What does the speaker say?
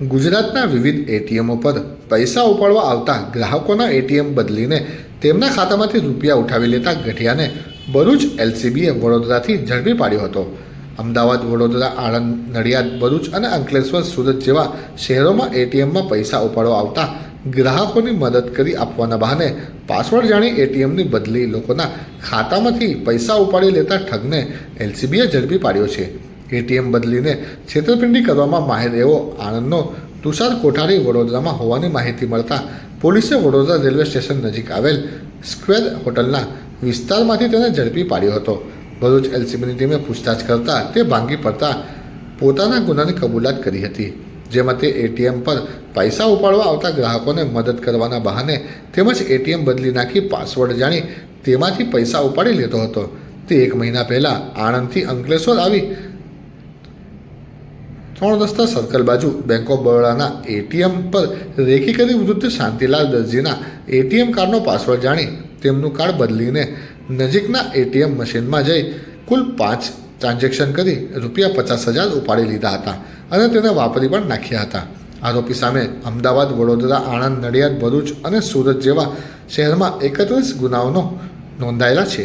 ગુજરાતના વિવિધ એટીએમો પર પૈસા ઉપાડવા આવતા ગ્રાહકોના એટીએમ બદલીને તેમના ખાતામાંથી રૂપિયા ઉઠાવી લેતા ગઠિયાને ભરૂચ એલસીબીએ વડોદરાથી ઝડપી પાડ્યો હતો. અમદાવાદ, વડોદરા, આણંદ, નડિયાદ, ભરૂચ અને અંકલેશ્વર, સુરત જેવા શહેરોમાં એટીએમમાં પૈસા ઉપાડવા આવતા ગ્રાહકોની મદદ કરી આપવાના બહાને પાસવર્ડ જાણી એટીએમની બદલી લોકોના ખાતામાંથી પૈસા ઉપાડી લેતા ઠગને એલસીબીએ ઝડપી પાડ્યો છે. એટીએમ બદલીને છેતરપિંડી કરવામાં માહેર એવો આણંદનો તુષાર કોઠારી વડોદરામાં હોવાની માહિતી મળતા પોલીસે વડોદરા રેલવે સ્ટેશન નજીક આવેલ સ્ક્વેર હોટલના વિસ્તારમાંથી તેને ઝડપી પાડ્યો હતો. ભરૂચ એલસીબીની ટીમે પૂછતાછ કરતા તે ભાંગી પડતા પોતાના ગુનાની કબૂલાત કરી હતી, જેમાં તે એટીએમ પર પૈસા ઉપાડવા આવતા ગ્રાહકોને મદદ કરવાના બહાને તેમજ એટીએમ બદલી નાખી પાસવર્ડ જાણી તેમાંથી પૈસા ઉપાડી લેતો હતો. તે એક મહિના પહેલાં આણંદથી અંકલેશ્વર આવી ત્રણ રસ્તા સર્કલ બાજુ બેંક ઓફ બરોડાના એટીએમ પર રેખી કરી વૃદ્ધ શાંતિલાલ દરજીના એટીએમ કાર્ડનો પાસવર્ડ જાણી તેમનું કાર્ડ બદલીને નજીકના એટીએમ મશીનમાં જઈ કુલ પાંચ ટ્રાન્ઝેક્શન કરી રૂપિયા પચાસ હજાર ઉપાડી લીધા હતા અને તેને વાપરી પણ નાખ્યા હતા. આરોપી સામે અમદાવાદ, વડોદરા, આણંદ, નડિયાદ, ભરૂચ અને સુરત જેવા શહેરમાં એકત્રીસ ગુનાઓનો નોંધાયેલા છે.